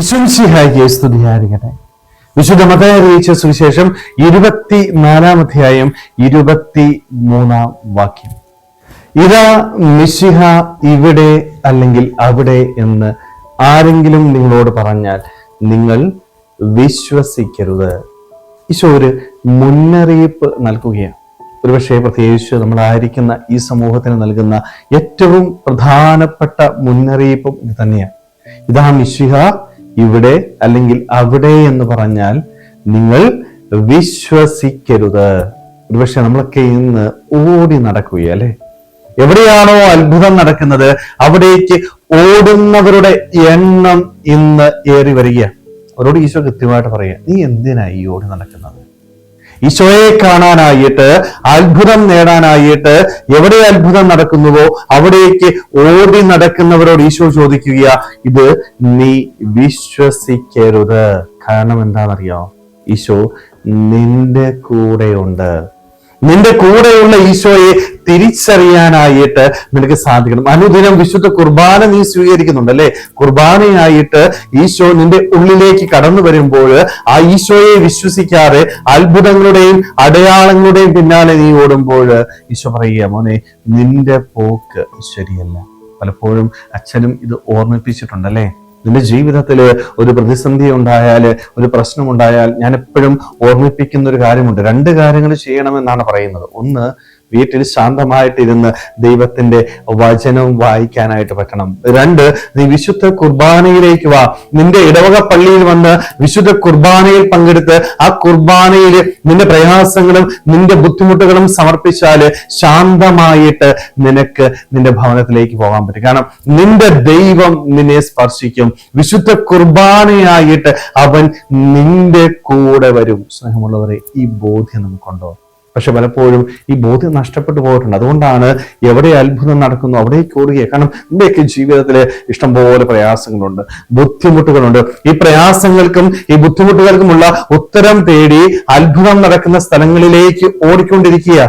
വിശ്വംസിഹായിക്ക് സ്തുതിയായിരിക്കട്ടെ വിശുദ്ധ മതയെ അറിയിച്ച സുവിശേഷം ഇരുപത്തി നാലാം അധ്യായം ഇരുപത്തി മൂന്നാം വാക്യം. ഇതാ മിശിഹ ഇവിടെ അല്ലെങ്കിൽ അവിടെ എന്ന് ആരെങ്കിലും നിങ്ങളോട് പറഞ്ഞാൽ നിങ്ങൾ വിശ്വസിക്കരുത്. ഈശോ ഒരു മുന്നറിയിപ്പ് നൽകുകയാണ്. ഒരുപക്ഷെ പ്രത്യേകിച്ച് നമ്മളായിരിക്കുന്ന ഈ സമൂഹത്തിന് നൽകുന്ന ഏറ്റവും പ്രധാനപ്പെട്ട മുന്നറിയിപ്പും ഇത് തന്നെയാണ്. ഇതാ മിശിഹ ഇവിടെ അല്ലെങ്കിൽ അവിടെ എന്ന് പറഞ്ഞാൽ നിങ്ങൾ വിശ്വസിക്കരുത്. ഒരുപക്ഷെ നമ്മളൊക്കെ ഇന്ന് ഓടി നടക്കുക അല്ലെ എവിടെയാണോ അത്ഭുതം നടക്കുന്നത് അവിടേക്ക് ഓടുന്നവരുടെ എണ്ണം ഇന്ന് ഏറി വരിക അവരോട് ഈശോ കൃത്യമായിട്ട് പറയുക നീ എന്തിനായി ഓടി നടക്കുന്നത്? ഈശോയെ കാണാനായിട്ട് അത്ഭുതം നേടാനായിട്ട് എവിടെ അത്ഭുതം നടക്കുന്നുവോ അവിടേക്ക് ഓടി നടക്കുന്നവരോട് ഈശോ ചോദിക്കുക ഇത് നീ വിശ്വസിക്കരുത്. കാരണം എന്താണെന്നറിയോ? ഈശോ നിന്റെ കൂടെയുണ്ട്. നിന്റെ കൂടെയുള്ള ഈശോയെ തിരിച്ചറിയാനായിട്ട് നിനക്ക് സാധിക്കണം. അനുദിനം വിശുദ്ധ കുർബാന നീ സ്വീകരിക്കുന്നുണ്ട് അല്ലെ കുർബാനയായിട്ട് ഈശോ നിന്റെ ഉള്ളിലേക്ക് കടന്നു വരുമ്പോൾ ആ ഈശോയെ വിശ്വസിക്കാതെ അത്ഭുതങ്ങളുടെയും അടയാളങ്ങളുടെയും പിന്നാലെ നീ ഓടുമ്പോൾ ഈശോ പറയുക മോനെ നിന്റെ പോക്ക് ശരിയല്ല. പലപ്പോഴും അച്ഛനും ഇത് ഓർമ്മിപ്പിച്ചിട്ടുണ്ട് അല്ലേ നിന്റെ ജീവിതത്തിൽ ഒരു പ്രതിസന്ധി ഉണ്ടായാൽ ഒരു പ്രശ്നം ഉണ്ടായാൽ ഞാൻ എപ്പോഴും ഓർമ്മിപ്പിക്കുന്ന ഒരു കാര്യമുണ്ട്. രണ്ട് കാര്യങ്ങൾ ചെയ്യണമെന്നാണ് പറയുന്നത്. ഒന്ന് വീട്ടിൽ ശാന്തമായിട്ടിരുന്ന് ദൈവത്തിന്റെ വചനം വായിക്കാനായിട്ട് പറ്റണം രണ്ട് നീ വിശുദ്ധ കുർബാനയിലേക്ക് വാ. നിന്റെ ഇടവക പള്ളിയിൽ വന്ന് വിശുദ്ധ കുർബാനയിൽ പങ്കെടുത്ത് ആ കുർബാനയിൽ നിന്റെ പ്രയാസങ്ങളും നിന്റെ ബുദ്ധിമുട്ടുകളും സമർപ്പിച്ചാൽ ശാന്തമായിട്ട് നിനക്ക് നിന്റെ ഭവനത്തിലേക്ക് പോകാൻ പറ്റും. കാരണം നിന്റെ ദൈവം നിന്നെ സ്പർശിക്കും. വിശുദ്ധ കുർബാനയായിട്ട് അവൻ നിന്റെ കൂടെ വരും. സ്നേഹമുള്ളവരെ ഈ ബോധ്യം നമുക്കുണ്ടോ പക്ഷെ പലപ്പോഴും ഈ ബോധ്യം നഷ്ടപ്പെട്ടു പോയിട്ടുണ്ട്. അതുകൊണ്ടാണ് എവിടെ അത്ഭുതം നടക്കുന്നു അവിടേക്ക് ഓടുകയെ കാരണം നമ്മുടെയൊക്കെ ജീവിതത്തിൽ ഇഷ്ടംപോലെ പ്രയാസങ്ങളുണ്ട് ബുദ്ധിമുട്ടുകളുണ്ട്. ഈ പ്രയാസങ്ങൾക്കും ഈ ബുദ്ധിമുട്ടുകൾക്കുമുള്ള ഉത്തരം തേടി അത്ഭുതം നടക്കുന്ന സ്ഥലങ്ങളിലേക്ക് ഓടിക്കൊണ്ടിരിക്കുക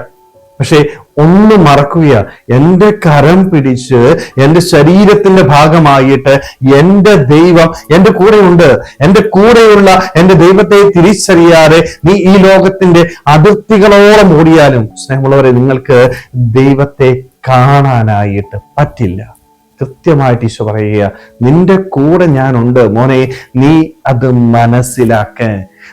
പക്ഷെ ഒന്ന് മറക്കുക എന്റെ കരം പിടിച്ച് എന്റെ ശരീരത്തിന്റെ ഭാഗമായിട്ട് എന്റെ ദൈവം എന്റെ കൂടെയുണ്ട്. എന്റെ കൂടെയുള്ള എന്റെ ദൈവത്തെ തിരിച്ചറിയാതെ നീ ഈ ലോകത്തിന്റെ അതിർത്തികളോളം ഓടിയാലും സ്നേഹമുള്ളവരെ നിങ്ങൾക്ക് ദൈവത്തെ കാണാനായിട്ട് പറ്റില്ല. കൃത്യമായിട്ട് ഈശോ പറയുക നിന്റെ കൂടെ ഞാനുണ്ട്. മോനെ നീ അത് മനസ്സിലാക്ക.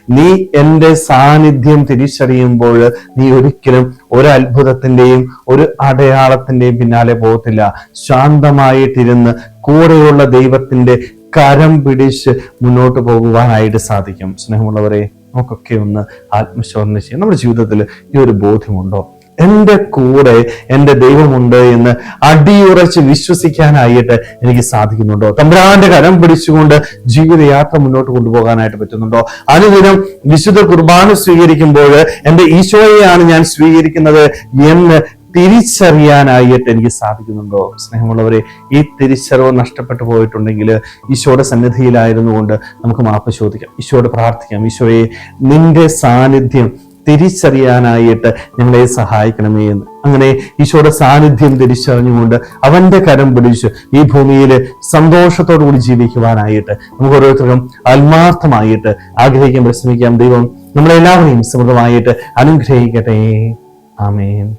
നീ എന്റെ സാന്നിധ്യം തിരിച്ചറിയുമ്പോൾ നീ ഒരിക്കലും ഒരു അത്ഭുതത്തിന്റെയും ഒരു അടയാളത്തിന്റെയും പിന്നാലെ പോകത്തില്ല. ശാന്തമായിട്ടിരുന്ന് കൂടെയുള്ള ദൈവത്തിന്റെ കരം പിടിച്ച് മുന്നോട്ട് പോകുവാനായിട്ട് സാധിക്കും. സ്നേഹമുള്ളവരെ നമുക്കൊക്കെ ഒന്ന് ആത്മശോധന ചെയ്യാം നമ്മുടെ ജീവിതത്തിൽ ഈ ഒരു ബോധ്യമുണ്ടോ? എന്റെ കൂടെ എന്റെ ദൈവമുണ്ട് എന്ന് അടിയുറച്ച് വിശ്വസിക്കാനായിട്ട് എനിക്ക് സാധിക്കുന്നുണ്ടോ? തമ്പുരാന്റെ കരം പിടിച്ചുകൊണ്ട് ജീവിതയാത്ര മുന്നോട്ട് കൊണ്ടുപോകാനായിട്ട് പറ്റുന്നുണ്ടോ? അനുദിനം വിശുദ്ധ കുർബാന സ്വീകരിക്കുമ്പോൾ എന്റെ ഈശോയെയാണ് ഞാൻ സ്വീകരിക്കുന്നത് എന്ന് തിരിച്ചറിയാനായിട്ട് എനിക്ക് സാധിക്കുന്നുണ്ടോ? സ്നേഹമുള്ളവരെ ഈ തിരിച്ചറിവ് നഷ്ടപ്പെട്ടു പോയിട്ടുണ്ടെങ്കിൽ ഈശോയുടെ സന്നിധിയിലായിരുന്നു കൊണ്ട് നമുക്ക് മാപ്പ് ചോദിക്കാം. ഈശോയോട് പ്രാർത്ഥിക്കാം. ഈശോയെ നിന്റെ സാന്നിധ്യം തിരിച്ചറിയാനായിട്ട് ഞങ്ങളെ സഹായിക്കണമേ എന്ന്. അങ്ങനെ ഈശോയുടെ സാന്നിധ്യം തിരിച്ചറിഞ്ഞുകൊണ്ട് അവന്റെ കരം പിടിച്ച് ഈ ഭൂമിയിൽ സന്തോഷത്തോടു കൂടി ജീവിക്കുവാനായിട്ട് നമുക്ക് ഓരോരുത്തർക്കും ആത്മാർത്ഥമായിട്ട് ആഗ്രഹിക്കാൻ പരിശ്രമിക്കാം. ദൈവം നമ്മളെല്ലാവരെയും സമൃദ്ധമായിട്ട് അനുഗ്രഹിക്കട്ടെ. ആമേൻ.